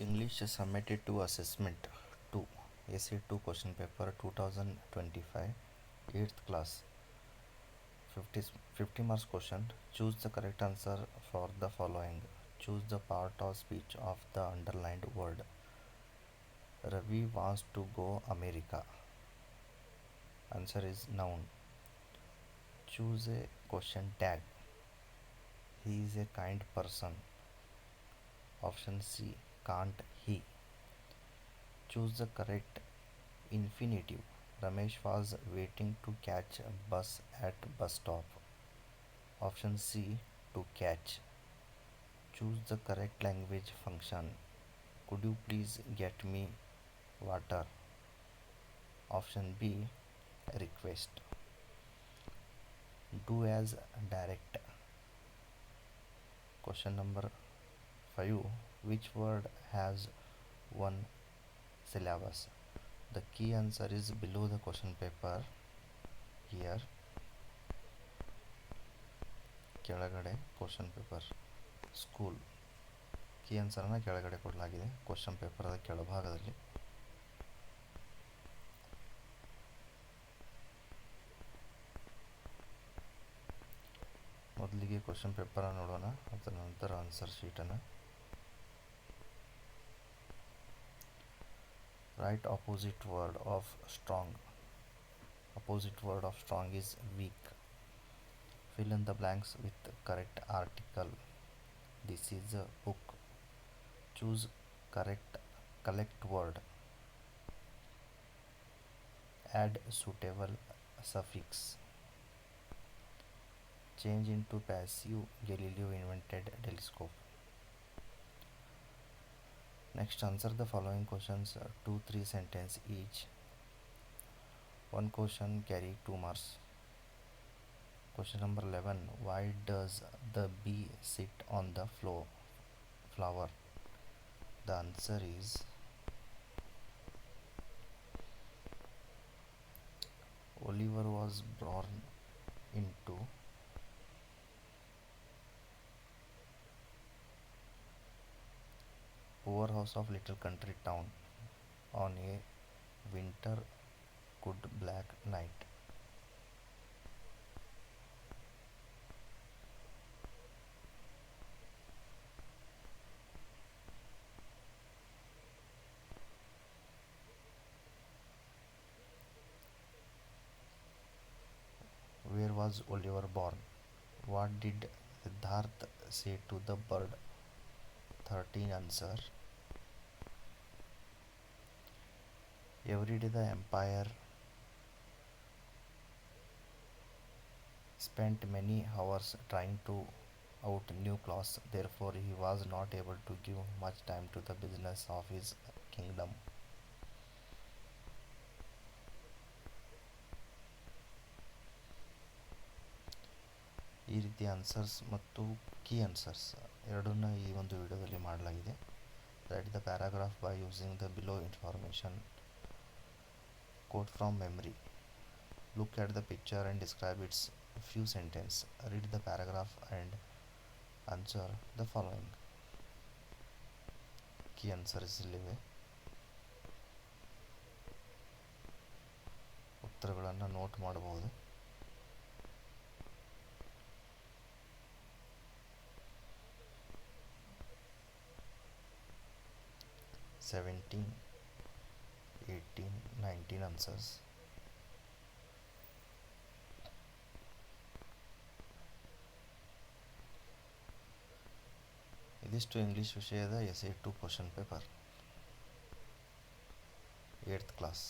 English submitted to assessment 2 essay 2 question paper 2025 8th class. 50, 50 marks question. Choose the correct answer for the following. Choose the part of speech of the underlined word. Ravi wants to go america. Answer is noun. Choose a question tag. He is a kind person. Option c can't he? Choose the correct infinitive. Ramesh was waiting to catch a bus at bus stop. Option c to catch. Choose the correct language function. Could you please get me water? Option b request. Do as direct. Question number 5 which word has one syllabus? The key answer is below the question paper. Here. ಕೆಳಗಡೆ question paper school key ಆನ್ಸರನ್ನು ಕೆಳಗಡೆ ಕೊಡಲಾಗಿದೆ. Question ಪೇಪರದ ಕೆಳಭಾಗದಲ್ಲಿ. ಮೊದಲಿಗೆ question ಪೇಪರನ್ನು ನೋಡೋಣ. ಅದರ ನಂತರ answer ಶೀಟನ್ನು write opposite word of strong. Opposite word of strong is weak. Fill in the blanks with correct article. This is a book. Choose correct collect word. Add suitable suffix. Change into passive. Galileo invented telescope next answer the following questions uh, two three sentence each. One question carry two marks. Question number 11 why does the bee sit on the floor flower? The answer is oliver was born into poor house of little country town on a winter good black night. Where was oliver born? What did siddharth say to the bird 13 answer every day the empire spent many hours trying to out new clothes therefore he was not able to give much time to the business of his kingdom ಈ ರೀತಿ answers ಮತ್ತು key answers ಎರಡನ್ನು ಈ ಒಂದು ವಿಡಿಯೋದಲ್ಲಿ ಮಾಡಲಾಗಿದೆ. Write the paragraph by using the below information quote from memory look at the picture and describe its few sentences read the paragraph and answer the following key answers ಇಲ್ಲಿವೆ. ಉತ್ತರಗಳನ್ನು note ಮಾಡಬಹುದು. Seventeen eighteen nineteen answers ಇದಿಷ್ಟು English ವಿಷಯದ S A to question paper eighth class